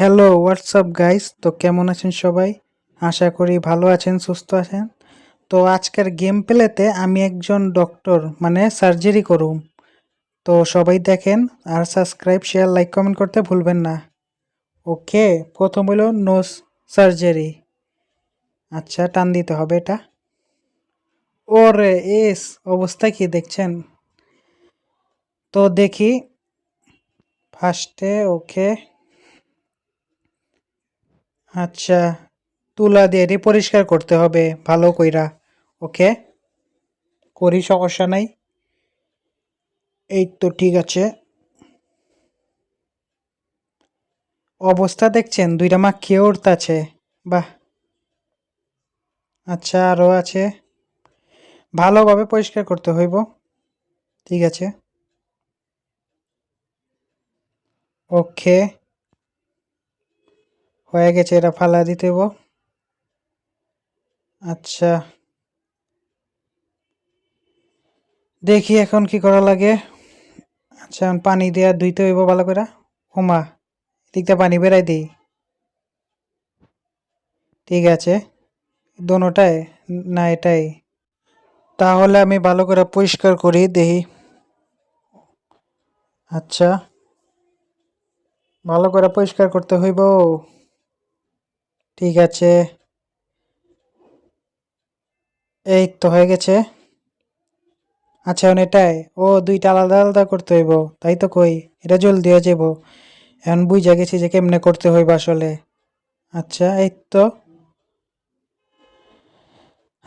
Hello WhatsApp guys তো কেমন আছেন সবাই? আশা করি ভালো আছেন, সুস্থ আছেন। তো আজকের গেম প্লেতে আমি একজন ডক্টর মানে সার্জারি করুম। তো সবাই দেখেন আর সাবস্ক্রাইব শেয়ার লাইক কমেন্ট করতে ভুলবেন না। ওকে প্রথম হলো নোজ সার্জারি আচ্ছা টান দিতে হবে এটা। ওরে, এস, অবস্থা কি দেখছেন? তো দেখি। ফার্স্টে ওকে আচ্ছা তুলা দিয়ে পরিষ্কার করতে হবে, ভালো কইরা। ওকে? করি, সমস্যা নাই। এই তো ঠিক আছে। অবস্থা দেখছেন, দুইটা মা খেয়ে উঠতাছে বাহ। আচ্ছা আরও আছে। ভালোভাবে পরিষ্কার করতে হইব। ঠিক আছে। ওকে। হয়ে গেছে, এটা ফালা দিতে আচ্ছা। দেখি এখন কি করা লাগে। আচ্ছা এখন পানি দেওয়া ধুইতে হইব ভালো করে। হোমা, এদিকটা পানি বেড়াই দিই। ঠিক আছে। দোনোটাই? না, এটাই। তাহলে আমি ভালো করে পরিষ্কার করি, দেখি। আচ্ছা। ভালো করে পরিষ্কার করতে হইব। ঠিক আছে। এই তো হয়ে গেছে। আচ্ছা এখন এটাই। ও, দুইটা আলাদা আলাদা করতে হইব। তাই তো কই, এটা জলদি হয়ে যাব এখন বুঝা গেছি যে কেমনে করতে হইব আসলে। আচ্ছা এই তো।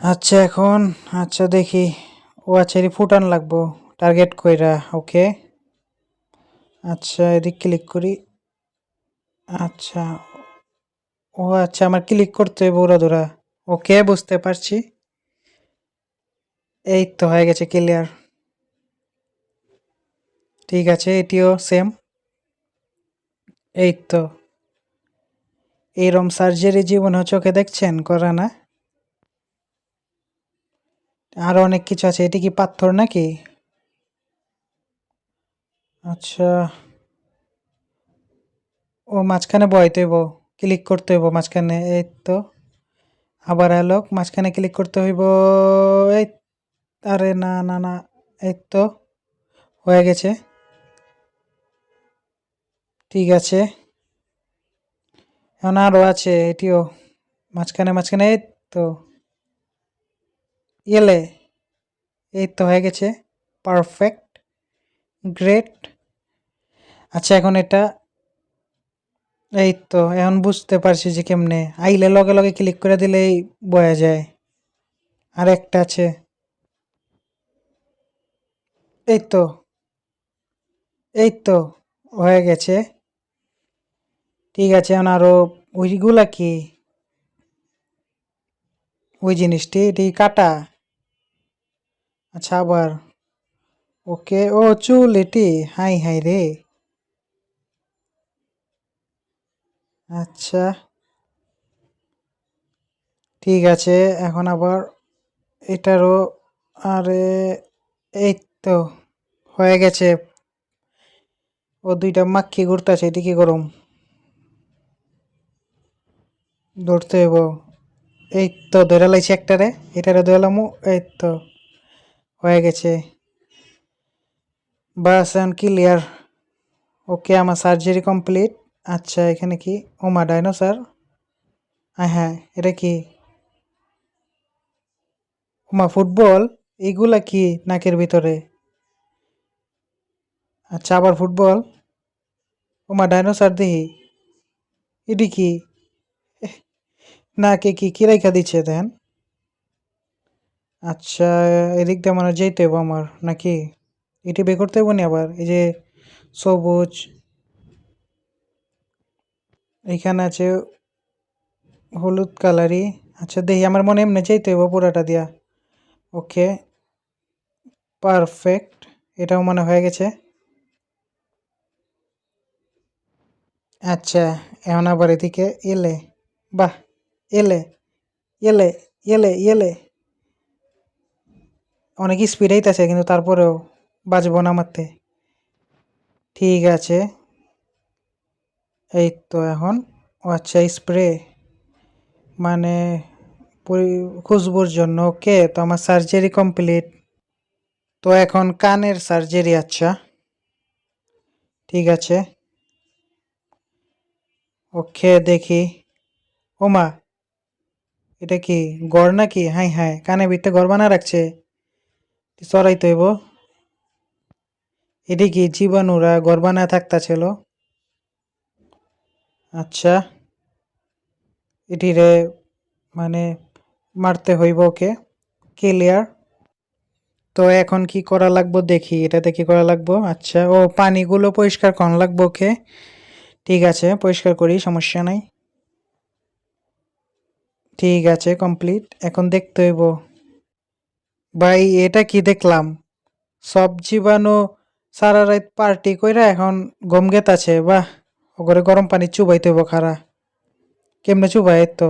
আচ্ছা এখন আচ্ছা দেখি। ও আচ্ছা এটি ফুটান লাগবো। টার্গেট কইরা, ওকে। আচ্ছা এদিক ক্লিক করি। আচ্ছা ও আচ্ছা আমার ক্লিক করতে ওরা ধরা ওকে, বুঝতে পারছি। এই তো হয়ে গেছে ক্লিয়ার ঠিক আছে, এটিও সেম এই তো। এইরম সার্জারি জীবন চোখে দেখছেন? করা না। আরও অনেক কিছু আছে, এটি কি পাথর নাকি? আচ্ছা। ও মাঝখানে বয়তে হইব ক্লিক করতে হইব মাঝখানে, এই তো। আবার এলো মাঝখানে ক্লিক করতে হইব, এই আরে না না না, এই তো, হয়ে গেছে। ঠিক আছে। এখন আরও আছে, এটিও, মাঝখানে মাঝখানে, এই তো। এলে, এই তো, হয়ে গেছে। পারফেক্ট গ্রেট আচ্ছা এখন এটা এই তো এখন বুঝতে পারছি যে কেমনে। আইলে লগে লগে ক্লিক করে দিলেই বয়া যায়। আর একটা আছে। এই তো এই তো হয়ে গেছে। ঠিক আছে, এখন আরও ওইগুলা কি? ওই জিনিসটি, এটি কাটা। আচ্ছা আবার। ওকে, ও চুল এটি। হাই হাই রে। আচ্ছা। ঠিক আছে, এখন আবার এটারও আরে এই তো, হয়ে গেছে। ও দুইটা মাক্ষি এটি কি গরম। ধরতে হইব। এই তো, ধরে লাইছি একটারে, এটারে ধরলামু এই তো, হয়ে গেছে। বাস এখন ক্লিয়ার ওকে, আমার সার্জারি কমপ্লিট আচ্ছা এখানে কি? ওমা ডাইনোসার? হ্যাঁ এটা কি? ওমা ফুটবল? এগুলা কি নাকের ভিতরে? আচ্ছা আবার ফুটবল? ওমা ডাইনোসার দেখি এটি কি? নাকে কি কি রেখা দিচ্ছে, দেন? আচ্ছা এদিক দিয়ে মানে যেতে হইব আমার, নাকি? এটি বের করতে হইব নি আবার? এই যে সবুজ এইখানে আছে হলুদ কালারই। আচ্ছা দেখি, আমার মনে এমনি যেতে হইব পুরাটা দিয়া। Okay, perfect. এটাও মনে হয়ে গেছে। আচ্ছা এখন আবার এদিকে এলে। বাহ, এলে এলে এলে এলে। অনেক স্পিড আইতাছে, কিন্তু তারপরেও বাজবো না মারতে। ঠিক আছে। এই তো এখন আচ্ছা স্প্রে মানে খুশবুর জন্য, ওকে, তো আমার সার্জারি কমপ্লিট তো এখন কানের সার্জারি আচ্ছা। ঠিক আছে। ওকে, দেখি। ওমা এটা কি গড় নাকি? হাই হাই, কানে ভিতরে গড় বানা রাখছে। চড়াই তৈব এটি কি জীবাণুরা গড় বানায় থাকতা ছিল আচ্ছা। এটিরে মানে মারতে হইব ওকে। ক্লিয়ার। তো এখন কি করা লাগবো দেখি, এটাতে কি করা লাগবো? আচ্ছা ও পানিগুলো পরিষ্কার করা লাগবো ওকে। ঠিক আছে, পরিষ্কার করি, সমস্যা নাই। ঠিক আছে, কমপ্লিট। এখন দেখতে হইব। ভাই, এটা কি দেখলাম? সব জীবাণু সারা রাত পার্টি কইরা এখন গম আছে বাহ। ওগরে গরম পানি চুবাইতে হইব খারা। কেমনে চুবাই তো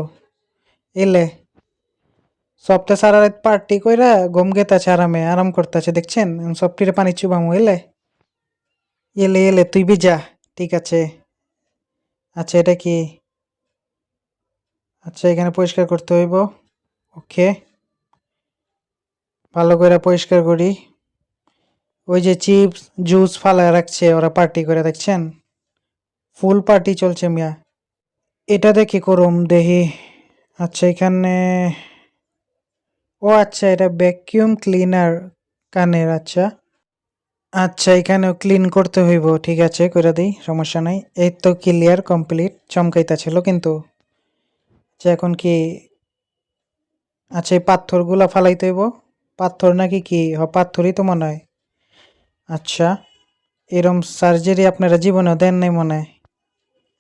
এলে। সবটা সারা রাত পার্টি কইরা গম গেতাছে আরামে, আরাম করতেছে, দেখছেন? সবটিরে পানি চুবামু, এলে। এলে এলে, তুই বিজা ঠিক আছে। আচ্ছা এটা কি? আচ্ছা এখানে পরিষ্কার করতে হইব। ওকে। ভালো করে পরিষ্কার করি। ওই যে চিপস, জুস ফালায় রাখছে, ওরা পার্টি করে, দেখছেন? ফুল পার্টি চলছে মিয়া। এটা দেখি করুম দেহি আচ্ছা এখানে ও আচ্ছা এটা ভ্যাকিউম ক্লিনার কানের আচ্ছা। আচ্ছা এখানেও ক্লিন করতে হইব, ঠিক আছে করে দিই, সমস্যা নাই। এই তো ক্লিয়ার কমপ্লিট চমকাইতা ছিল কিন্তু। আচ্ছা এখন কি আচ্ছা এই পাথরগুলা ফালাইতে হইব। পাথর নাকি কি? হ, পাথরই তো মনে হয়। আচ্ছা এরম সার্জারি আপনারা জীবনেও দেন নাই মনে হয়।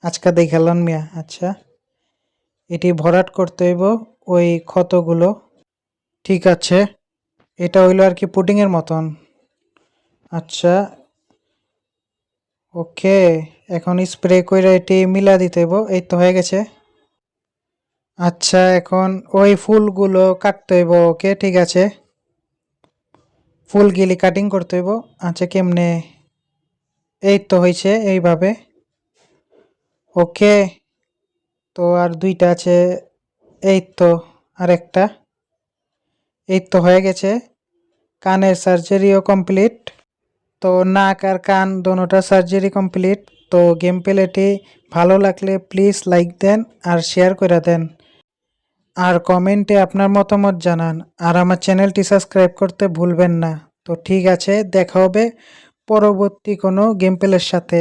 আজকে দেখালেন মিয়া আচ্ছা। এটি ভরাট করতে হইব ওই ক্ষতগুলো। ঠিক আছে। এটা হইল আর কি পুডিংয়ের মতন। আচ্ছা। ওকে, এখন স্প্রে করে এটি মিলা দিতে হইব। এই তো হয়ে গেছে। আচ্ছা এখন ওই ফুলগুলো কাটতে হইব। ওকে, ঠিক আছে। ফুলগুলি কাটিং করতে হইব। আচ্ছা কেমনে? এই তো হয়েছে এইভাবে। ওকে, তো আর দুইটা আছে। এই তো আরেকটা। এই তো হয়ে গেছে। কানের সার্জারিও কমপ্লিট। তো নাক আর কান দোনোটা সার্জারি কমপ্লিট। তো গেম প্লেটি ভালো লাগলে প্লিজ লাইক দেন আর শেয়ার করে দেন। আর কমেন্টে আপনার মতামত জানান। আর আমার চ্যানেলটি সাবস্ক্রাইব করতে ভুলবেন না। তো ঠিক আছে, দেখা হবে পরবর্তী কোনো গেম প্লের সাথে।